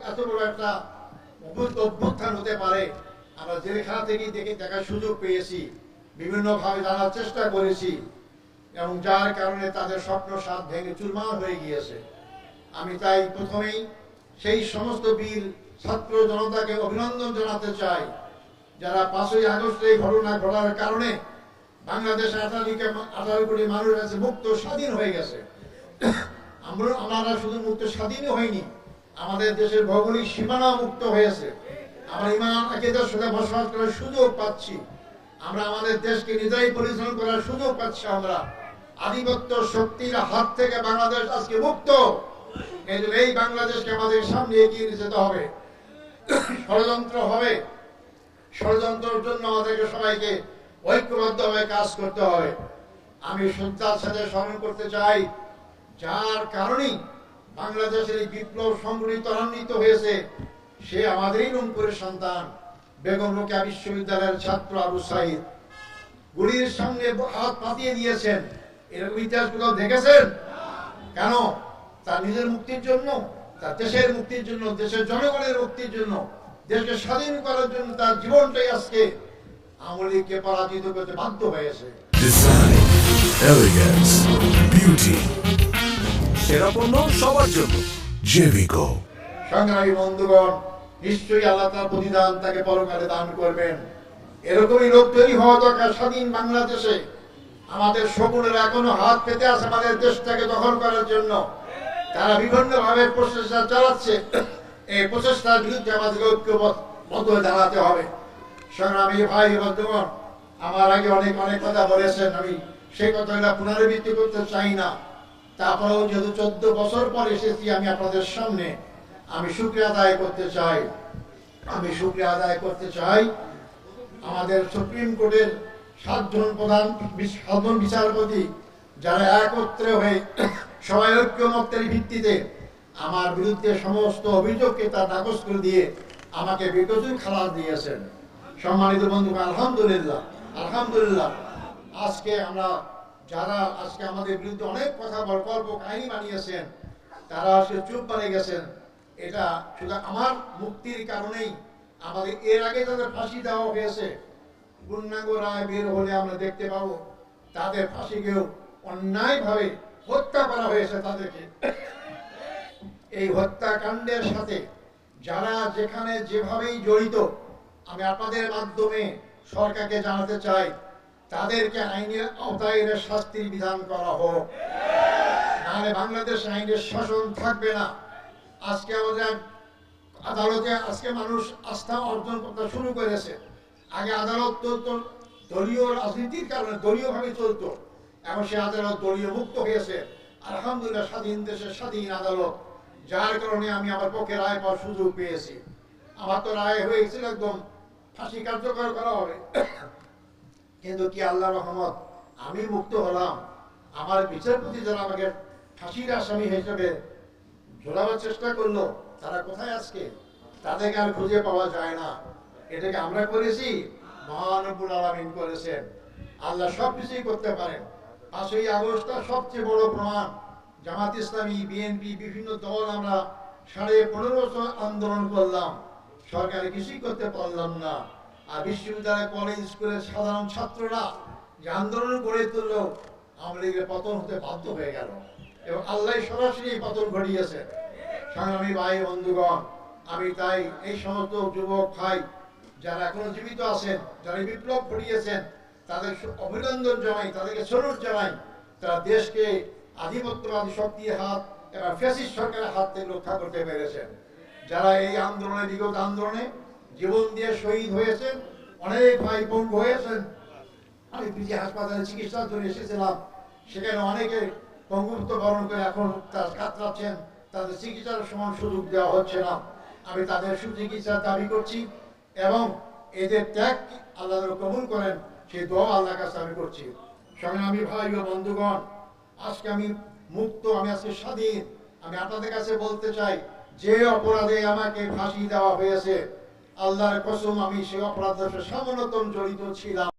এত বড় একটা অভ্যুত্থান হতে পারে। আমরা থেকে দেখে দেখার সুযোগ পেয়েছি। বিভিন্নভাবে জানার চেষ্টা করেছি এবং যার কারণে তাদের স্বপ্ন সাত ভেঙে চুরমার হয়ে গিয়েছে। আমি তাই প্রথমেই সেই সমস্ত বীর ছাত্র জনতাকে অভিনন্দন জানাতে চাই, যারা পাঁচই আগস্ট এই ঘটনা ঘটার কারণে বাংলাদেশে আঠারো আঠারো কোটি মানুষ আছে মুক্ত স্বাধীন হয়ে গেছে। আমরা আমরা শুধু মুক্ত স্বাধীনই হয়নি আমাদের দেশের ভৌগোলিক সীমানা মুক্ত হয়েছে। আমরা ইমান সাথে বসবাস করার সুযোগ পাচ্ছি। আমরা আমাদের দেশকে নিজেরাই পরিচালনা করার সুযোগ পাচ্ছি আমরা। আধিপত্য শক্তির হাত থেকে বাংলাদেশ আজকে মুক্ত। এই জন্য এই বাংলাদেশকে আমাদের সামনে এগিয়ে নিয়ে যেতে হবে। ষড়যন্ত্র হবে। ষড়যন্ত্রের জন্য আমাদেরকে সবাইকে ঐক্যবদ্ধভাবে কাজ করতে হবে। আমি শ্রদ্ধার সাথে স্মরণ করতে চাই, যার কারণেই বাংলাদেশের বিপ্লব সংগঠিত ত্বরান্বিত হয়েছে। সে আমাদেরই রংপুরের সন্তান বেগম রোকেয়া বিশ্ববিদ্যালয়ের ছাত্র আবু সাইদ। গুলির সামনে হাত পাতিয়ে দিয়েছেন। এরকম ইতিহাস কোথাও দেখেছেন? কেন? তার নিজের মুক্তির জন্য তার দেশের মুক্তির জন্য দেশের জনগণের মুক্তির জন্য দেশকে স্বাধীন করার জন্য তার জীবনটাই আজকে আওয়ামী লীগকে পরাজিত করতে বাধ্য হয়েছে। Elegance, beauty, সেরা পণ্য সবার জন্য। Jevico. সংগ্রামী বন্ধুগণ নিশ্চয়ই আল্লাহ তার প্রতিদান তাকে পরকালে দান করবেন। এরকমই লোক তৈরি হওয়া দরকার স্বাধীন বাংলাদেশে। আমাদের শকুনের এখনও হাত পেতে আছে আমাদের দেশটাকে দখল করার জন্য। তারা বিভিন্ন ভাবে প্রচেষ্টা চালাচ্ছে। এই প্রচেষ্টার বিরুদ্ধে আমাদের ঐক্যবদ্ধ দাঁড়াতে হবে। সংগ্রামী ভাই বন্ধুগণ আমার আগে অনেক অনেক কথা বলেছেন। আমি সেই কথাগুলো পুনরাবৃত্তি করতে চাই না। তারপরেও যেহেতু চোদ্দ বছর পর এসেছি আমি আপনাদের সামনে, আমি শুক্রিয়া আদায় করতে চাই। আমি শুক্রিয়া আদায় করতে চাই। আমাদের সুপ্রিম কোর্টের সাতজন প্রধান সাতজন বিচারপতি যারা একত্রে হয়ে সবাই ঐক্যমত্যের ভিত্তিতে আমার বিরুদ্ধে সমস্ত অভিযোগকে তার নাকচ করে দিয়ে আমাকে বিকজুর খালাস দিয়েছেন। সম্মানিত বন্ধু আলহামদুলিল্লাহ আলহামদুলিল্লাহ। আজকে আমরা যারা আজকে আমাদের বিরুদ্ধে অনেক কথা গল্প কাহিনী বানিয়েছেন, তারা আজকে চুপ মারে গেছেন। এটা শুধু আমার মুক্তির কারণেই। আমাদের এর আগে যাদের ফাঁসি দেওয়া হয়েছে। পূর্ণাঙ্গ রায় বের হলে আমরা দেখতে পাবো, তাদের ফাঁসিকেও অন্যায়ভাবে হত্যা করা হয়েছে তাদেরকে। এই হত্যাকাণ্ডের সাথে যারা যেখানে যেভাবেই জড়িত, আমি আপনাদের মাধ্যমে সরকারকে জানাতে চাই তাদেরকে আইনের আওতায় শাস্তির বিধান করা হোক। নাহলে বাংলাদেশ আইনের শাসন থাকবে না। আজকে আমাদের আদালতে আজকে মানুষ আস্থা অর্জন করতে শুরু করেছে। আগে আদালত চলতো, দলীয় রাজনীতির কারণে দলীয়ভাবে চলতো। এখন সে আদালত দলীয় মুক্ত হয়েছে। আলহামদুলিল্লাহ, স্বাধীন দেশের স্বাধীন আদালত। যার কারণে আমি আমার পক্ষে রায় পাওয়ার সুযোগ পেয়েছি। আমার তো রায় হয়েছিল একদম ফাঁসি কার্যকর করা হবে। কিন্তু কি আল্লাহ রহমত? আমি মুক্ত হলাম। আমার বিচারপতি যারা আমাকে ফাঁসির আসামি হিসেবে ঝোলাবার চেষ্টা করল, তারা কোথায় আজকে? তাদেরকে আর খুঁজে পাওয়া যায় না। এটাকে আমরা করেছি মহানবুল আলমিন করেছেন। আল্লাহ সব কিছুই করতে পারেন। পাঁচই আগস্টটা সবচেয়ে বড় প্রমাণ। জামাত ইসলামী, বিএনপি, বিভিন্ন দল আমরা সাড়ে পনেরো বছর আন্দোলন করলাম। সরকারে কিছুই করতে পারলাম না। আর বিশ্ববিদ্যালয় কলেজ স্কুলের সাধারণ ছাত্ররা যে আন্দোলন গড়ে তুলল, আওয়ামী লীগের পতন হতে বাধ্য হয়ে গেল। এবং আল্লাহ সরাসরি পতন ঘটিয়েছে সংগ্রামী ভাই, বন্ধুগণ, আমি তাই এই সমস্ত যুবক ভাই যারা এখনও জীবিত আছেন, যারা বিপ্লব ঘটিয়েছেন, তাদের অভিনন্দন জানাই, তাদেরকে স্মরণ জানাই, তারা দেশকে আধিপত্যবাদী শক্তির হাত এবং ফ্যাসিস্ট সরকারের হাত থেকে রক্ষা করতে পেরেছেন। যারা এই আন্দোলনে বিগত আন্দোলনে জীবন দিয়ে শহীদ হয়েছেন, অনেক ভাই পঙ্গু হয়েছেন আমি পিজি হাসপাতালে চিকিৎসার জন্য এসেছিলাম। সেখানে অনেকে পঙ্গুত্ব বরণ করে এখন তার কাতরাচ্ছেন। তাদের চিকিৎসার সমান সুযোগ দেওয়া হচ্ছে না। আমি তাদের সুচিকিৎসার দাবি করছি এবং এদের ত্যাগ আল্লাহ কবুল করেন, সেই দোয়া আল্লাহর কাছে আমি করছি। সঙ্গে আমি ভাই ও বন্ধুগণ, আজকে আমি মুক্ত, আমি আজকে স্বাধীন। আমি আপনাদের কাছে বলতে চাই, যে অপরাধে আমাকে ফাঁসি দেওয়া হয়েছে আল্লাহর কসম আমি সেই অপরাধের সামান্যতম জড়িত ছিলাম।